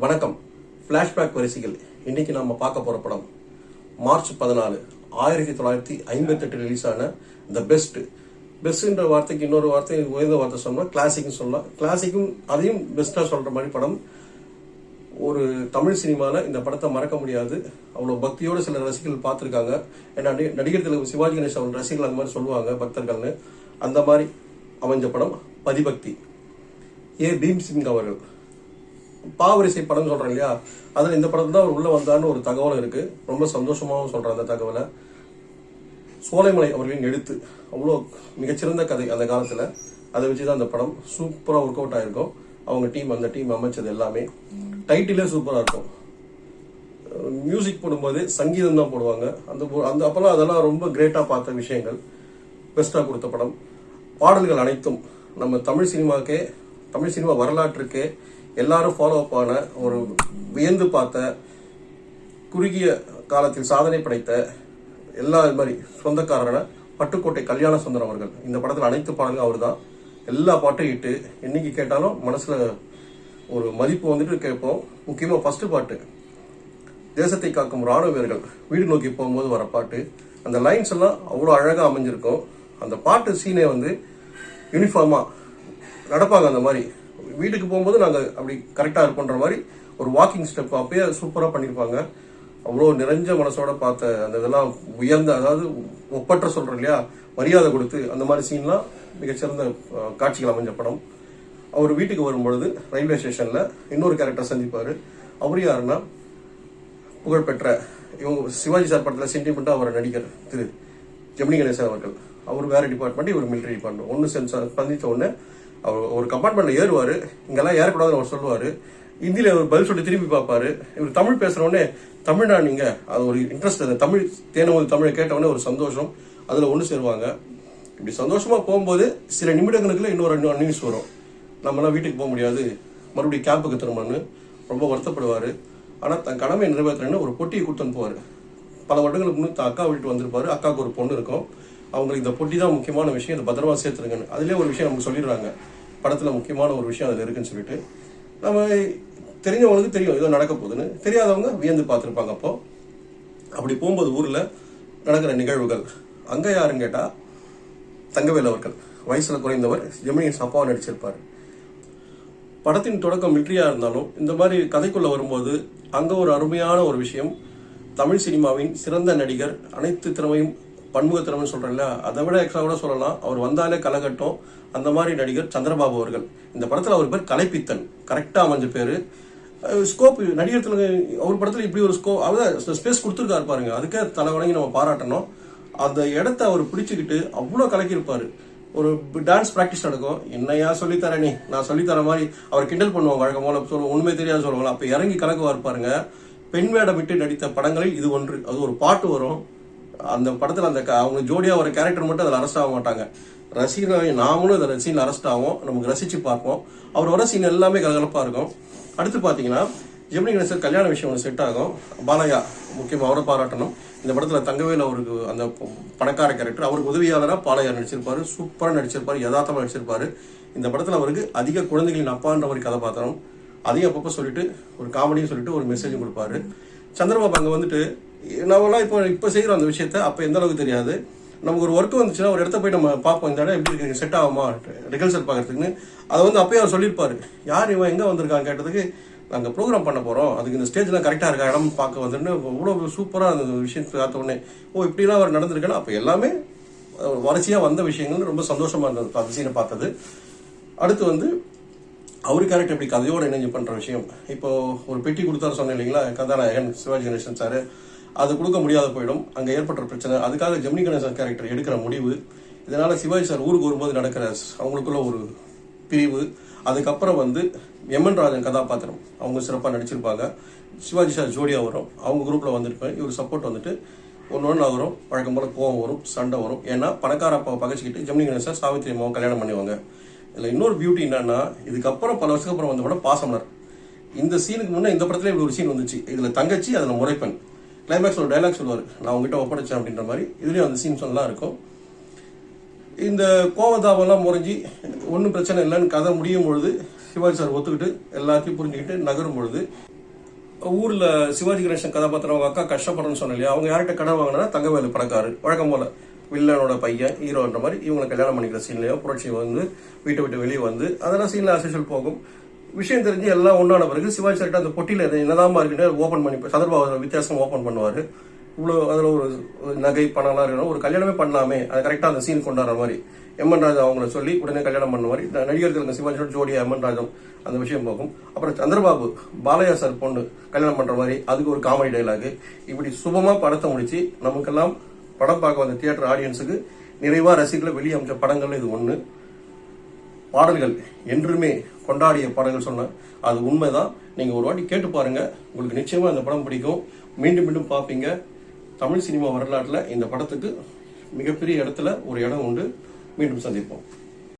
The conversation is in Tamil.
வணக்கம். ஃப்ளாஷ்பேக் வரிசைகள். இன்னைக்கு நம்ம பார்க்க போகிற படம் மார்ச் பதினாலு ஆயிரத்தி தொள்ளாயிரத்தி ஐம்பத்தெட்டு ரிலீஸ் ஆன த பெஸ்ட் பெஸ்ட்ன்ற வார்த்தைக்கு இன்னொரு வார்த்தை உயர்ந்த வார்த்தை சொன்னால் கிளாசிக்னு சொல்லலாம். கிளாசிக்கும் அதையும் பெஸ்ட்டாக சொல்கிற மாதிரி படம். ஒரு தமிழ் சினிமாவில் இந்த படத்தை மறக்க முடியாது. அவ்வளோ பக்தியோடு சில ரசிகர்கள் பார்த்துருக்காங்க. ஏன்னா நடிகர் தலைவர் சிவாஜி கணேஷ் அவர்கள் ரசிகர்கள் அந்த மாதிரி சொல்லுவாங்க பக்தர்கள்னு. அந்த மாதிரி அமைஞ்ச படம். பதிபக்தி. ஏ. பீம் சிங் அவர்கள். பாவரிசை படம் சொல்றேன் இல்லையா? அதில் இந்த படத்துல தான் அவர் உள்ள வந்தார்னு ஒரு தகவல் இருக்கு. ரொம்ப சந்தோஷமாகவும் சொல்றேன் அந்த தகவலை. சோலைமலை அவர்களின் எழுத்து. அவ்வளோ மிகச்சிறந்த கதை அந்த காலத்தில். அதை வச்சு தான் அந்த படம் சூப்பராக ஒர்க் அவுட் ஆயிருக்கும். அவங்க டீம் அந்த டீம் அமைச்சது எல்லாமே. டைட்டிலே சூப்பராக இருக்கும். மியூசிக் போடும்போது சங்கீதம் தான் போடுவாங்க. அந்த போ- அந்த அப்பெல்லாம் அதெல்லாம் ரொம்ப கிரேட்டாக பார்த்த விஷயங்கள். பெஸ்ட்டாக கொடுத்த படம். பாடல்கள் அனைத்தும் நம்ம தமிழ் சினிமாக்கே தமிழ் சினிமா வரலாற்றுக்கே எல்லாரும் ஃபாலோ அப் ஆன ஒரு வியந்து பார்த்த குறுகிய காலத்தில் சாதனை படைத்த எல்லா இது மாதிரி சொந்தக்காரரான பட்டுக்கோட்டை கல்யாண சுந்தரம் அவர்கள். இந்த படத்தில் அனைத்து பாடல்களும் அவர் தான் எல்லா பாட்டும் இட்டு என்னைக்கு கேட்டாலும் மனசில் ஒரு மதிப்பு வந்துட்டு கேட்போம். முக்கியமாக ஃபஸ்ட்டு பாட்டு தேசத்தை காக்கும் ராணுவ வீரர்கள் வீடு நோக்கி போகும்போது வர பாட்டு. அந்த லைன்ஸ் எல்லாம் அவ்வளோ அழகாக அமைஞ்சிருக்கும். அந்த பாட்டு சீனே வந்து யூனிஃபார்மாக நடப்பாங்க அந்த மாதிரி. வீட்டுக்கு போகும்போது நாங்கள் அப்படி கரெக்டாக இருப்போன்ற மாதிரி ஒரு வாக்கிங் ஸ்டெப் அப்பயே சூப்பராக பண்ணியிருப்பாங்க அவ்வளோ நிறைஞ்ச மனசோட பார்த்த அந்த இதெல்லாம் உயர்ந்த அதாவது ஒப்பற்ற சொல்கிறோம் இல்லையா? மரியாதை கொடுத்து அந்த மாதிரி சீன்லாம் மிகச்சிறந்த காட்சிகள் அமைஞ்ச படம். அவர் வீட்டுக்கு வரும்பொழுது ரயில்வே ஸ்டேஷனில் இன்னொரு கேரக்டர் சந்திப்பார். அவர் யாருன்னா புகழ்பெற்ற இவங்க சிவாஜி சார் படத்தில் சென்டிமெண்ட்டாக அவர் நடிகர் திரு ஜெமினி கணேசன் அவர்கள். அவர் வேறு டிபார்ட்மெண்ட் இவர் மிலிட்டரி டிபார்ட்மெண்ட் ஒன்று சென்ஸ் சந்தித்த உடனே அவர் ஒரு கம்பார்ட்மெண்ட்ல ஏறுவார். இங்கெல்லாம் ஏறக்கூடாதுன்னு அவர் சொல்லுவார். ஹிந்தியில் அவர் பதில் சொல்லி திரும்பி பார்ப்பாரு. இவர் தமிழ் பேசுற உடனே தமிழ்னா நீங்க அது ஒரு இன்ட்ரெஸ்ட் அந்த தமிழ் தேனம்போது தமிழை கேட்டவொடனே ஒரு சந்தோஷம். அதில் ஒன்று சேருவாங்க. இப்படி சந்தோஷமா போகும்போது சில நிமிடங்களுக்குள்ள இன்னொரு இன்னொரு நியூஸ் வரும். நம்மளாம் வீட்டுக்கு போக முடியாது. மறுபடியும் கேம்புக்கு திரும்பணும்னு ரொம்ப வருத்தப்படுவார். ஆனால் தன் கடமை நிறைவேற்றுறேன்னு ஒரு பொட்டியை கொடுத்து அனுப்புவார். பல வருடங்களுக்கு முன்னே தன் அக்கா வீட்டு வந்திருப்பாரு. அக்காவுக்கு ஒரு பொண்ணு இருக்கும். அவங்களுக்கு இந்த பொட்டி தான் முக்கியமான விஷயம். இதை பத்திரமா சேர்த்துருங்கன்னு. அதுலேயே ஒரு விஷயம் நமக்கு சொல்லிடுறாங்க. படத்தில் முக்கியமான ஒரு விஷயம் அதில் இருக்குன்னு சொல்லிட்டு நம்ம தெரிஞ்சவங்களுக்கு தெரியும் ஏதோ நடக்க போகுதுன்னு. தெரியாதவங்க வியந்து பார்த்துருப்பாங்க அப்போ. அப்படி போகும்போது ஊரில் நடக்கிற நிகழ்வுகள். அங்கே யாருன்னு கேட்டால் தங்கவேல் அவர்கள். வயசில் குறைந்தவர் ஜெமினியின் அப்பாவை நடிச்சிருப்பார். படத்தின் தொடக்கம் மில்ட்ரியாக இருந்தாலும் இந்த மாதிரி கதைக்குள்ளே வரும்போது அங்கே ஒரு அருமையான ஒரு விஷயம். தமிழ் சினிமாவின் சிறந்த நடிகர் அனைத்து திறமையும் பன்முகத்திறமைன்னு திறமைன்னு அதை விட எக்ஸ்ட்ரா கூட சொல்லலாம். அவர் வந்தாலே கலகட்டும். அந்த மாதிரி நடிகர் சந்திரபாபு அவர்கள். இந்த படத்தில் அவர் பேர் கலைப்பித்தன். கரெக்டாக அமைஞ்ச பேர். ஸ்கோப் நடிகர் அவர் படத்தில் இப்படி ஒரு ஸ்கோப் அவர் ஸ்பேஸ் கொடுத்துருக்காரு பாருங்க. அதுக்கே தலை வணங்கி நம்ம பாராட்டணும். அந்த இடத்த அவர் பிடிச்சிக்கிட்டு அவ்வளோ கலக்கியிருப்பார். ஒரு டான்ஸ் ப்ராக்டிஸ் நடக்கும். என்னையா சொல்லித்தர நீ? நான் சொல்லித்தர மாதிரி அவர் கிண்டல் பண்ணுவாங்க வழக்கம். போல சொல்லுவோம் உண்மை தெரியாது சொல்லுவாங்களா அப்போ இறங்கி கலக்குவார் பாருங்க. பெண் வேடமிட்டு நடித்த படங்களில் இது ஒன்று. அது ஒரு பாட்டு வரும். அந்த படத்துல அந்த க- அவங்க ஜோடியா ஒரு கேரக்டர் மட்டும் அதில் அரெஸ்ட் ஆக மாட்டாங்க. ரசிகர் நாமளும் இந்த சீன்ல அரெஸ்ட் ஆகும் நமக்கு ரசிச்சு பார்ப்போம். அவர் வர சீன் எல்லாமே கலகலப்பா இருக்கும். அடுத்து பாத்தீங்கன்னா ஜெமினி கணேசர் கல்யாண விஷயம் ஒன்று செட் ஆகும். பாலையா முக்கியமாக அவரை பாராட்டணும். இந்த படத்தில் தங்கவேல் அவருக்கு அந்த பணக்கார கேரக்டர் அவருக்கு உதவியாளராக பாலையா நடிச்சிருப்பார். சூப்பராக நடிச்சிருப்பார். யதார்த்தமாக நடிச்சிருப்பார். இந்த படத்தில் அவருக்கு அதிக குழந்தைகளின் அப்பான்ற ஒரு கதாபாத்திரம் அதையும் அப்பப்போ சொல்லிட்டு ஒரு காமெடியும் சொல்லிட்டு ஒரு மெசேஜும் கொடுப்பாரு. சந்திரபாபு அங்கே வந்துட்டு நம்மலாம் இப்போ இப்போ செய்கிறோம் அந்த விஷயத்த அப்போ எந்த அளவுக்கு தெரியாது. நமக்கு ஒரு ஒர்க் வந்துச்சுன்னா ஒரு இடத்த போய் நம்ம பார்ப்போம். இந்த இடம் எப்படி இருக்கு? செட் ஆகுமா? ரிகல்சல் பார்க்கறதுக்குன்னு. அதை வந்து அப்பயே அவர் சொல்லியிருப்பாரு. யார் இவன்? எங்கே வந்திருக்கான்னு? கேட்டதுக்கு நாங்கள் ப்ரோக்ராம் பண்ண போகிறோம் அதுக்கு இந்த ஸ்டேஜ்லாம் கரெக்டாக இருக்கா? இடம் பார்க்க வந்துட்டு இவ்வளோ சூப்பராக அந்த விஷயத்தை பார்த்த உடனே ஓ இப்படிலாம் அவர் நடந்திருக்குன்னா அப்போ எல்லாமே வரிசையாக வந்த விஷயங்கள் ரொம்ப சந்தோஷமாக இருந்தது. அந்த சீனை பார்த்தது. அடுத்து வந்து அவர் கேரக்டர் இப்படி கதையோடு இணைஞ்சு பண்ணுற விஷயம். இப்போ ஒரு பெட்டி கொடுத்தாரு சொன்னேன் இல்லைங்களா? கதாநாயகன் சிவாஜி கணேசன் சார். அது கொடுக்க முடியாத போயிடும். அங்கே ஏற்பட்ட பிரச்சனை. அதுக்காக ஜெமினி கணேசன் கேரக்டர் எடுக்கிற முடிவு. இதனால் சிவாஜி சார் ஊருக்கு வரும்போது நடக்கிற அவங்களுக்குள்ள ஒரு பிரிவு. அதுக்கப்புறம் வந்து எம்என் ராஜன் கதாபாத்திரம். அவங்க சிறப்பாக நடிச்சிருப்பாங்க. சிவாஜி சார் ஜோடியாக வரும். அவங்க குரூப்பில் வந்திருப்பேன் இவர் சப்போர்ட் வந்துட்டு ஒன்று ஒன்று வரும் வழக்கம் போல் கோவம் வரும் சண்டை வரும். ஏன்னா பணக்கார அப்பாவை பகச்சிக்கிட்டு ஜெமினி கணேசன் சாவித்திரி அம்மாவை கல்யாணம் பண்ணுவாங்க. இதில் இன்னொரு பியூட்டி என்னன்னா இதுக்கப்புறம் பல வருஷத்துக்கு அப்புறம் வந்த படம் பாசமலர். இந்த சீனுக்கு முன்னே இந்த படத்துல இப்படி ஒரு சீன் வந்துச்சு. இதில் தங்கச்சி அதில் முறைப்பெண். கிளைமேக்ஸ் ஒரு டைலாக் சொல்லுவார். நான் உங்ககிட்ட ஒப்படைச்சேன் அப்படின்ற மாதிரி. இதுலேயும் அந்த சீன்ஸ் எல்லாம் இருக்கும். இந்த கோவதாபெல்லாம் முறைஞ்சி ஒன்றும் பிரச்சனை இல்லைன்னு கதை முடியும் பொழுது சிவாஜி சார் ஒத்துக்கிட்டு எல்லாத்தையும் புரிஞ்சுக்கிட்டு நகரும் பொழுது ஊரில் சிவாஜி கணேசன் கதாபாத்திரம் அவங்க அக்கா கஷ்டப்படுறேன்னு சொன்ன இல்லையா? அவங்க யார்கிட்ட கடன் வாங்கினா தங்கவேலு பணக்காரு வழக்கம் போல வில்லனோட பையன் ஹீரோன்ற மாதிரி இவங்களை கல்யாணம் பண்ணிக்கிற சீன்லயோ புரட்சி வந்து வீட்டை விட்டு வெளியே வந்து அதெல்லாம் சீனில் அசேஷல் போகும். விஷயம் தெரிஞ்சு எல்லாம் ஒன்றான பிறகு சிவாஜி சார்கிட்ட அந்த பொட்டியில் என்னதான் என்னதாம்மா இருக்குன்னு ஓப்பன் பண்ணி சந்தர்பாபு வித்தியாசம் ஓப்பன் பண்ணுவார். இவ்வளோ அதில் ஒரு நகை பணம்லாம் இருக்கணும். ஒரு கல்யாணமே பண்ணலாமே. அது கரெக்டாக அந்த சீன் கொண்டாடுற மாதிரி. எம்என் ராஜா அவங்கள சொல்லி உடனே கல்யாணம் பண்ண மாதிரி நடிகர்கள் இருக்க சிவாஜியோட ஜோடியா எம்என் ராஜம் அந்த விஷயம் போகும் அப்புறம் சந்திரபாபு பாலையா சார் பொண்ணு கல்யாணம் பண்ணுற மாதிரி அதுக்கு ஒரு காமெடி டைலாக் இப்படி சுபமாக படத்தை முடிச்சு நமக்கெல்லாம் படம் பார்க்க வந்த தியேட்டர் ஆடியன்ஸுக்கு நிறைவாக ரசிகர்களை வெளியே அமைச்ச படங்கள் இது ஒன்று பாடல்கள் என்றுமே கொண்டாடிய பாடல்கள் சொன்னேன் அது உண்மைதான். நீங்கள் ஒரு வாட்டி கேட்டு பாருங்க. உங்களுக்கு நிச்சயமாக இந்த படம் பிடிக்கும். மீண்டும் மீண்டும் பார்ப்பீங்க. தமிழ் சினிமா வரலாற்றில் இந்த படத்துக்கு மிகப்பெரிய இடத்துல ஒரு இடம் உண்டு. மீண்டும் சந்திப்போம்.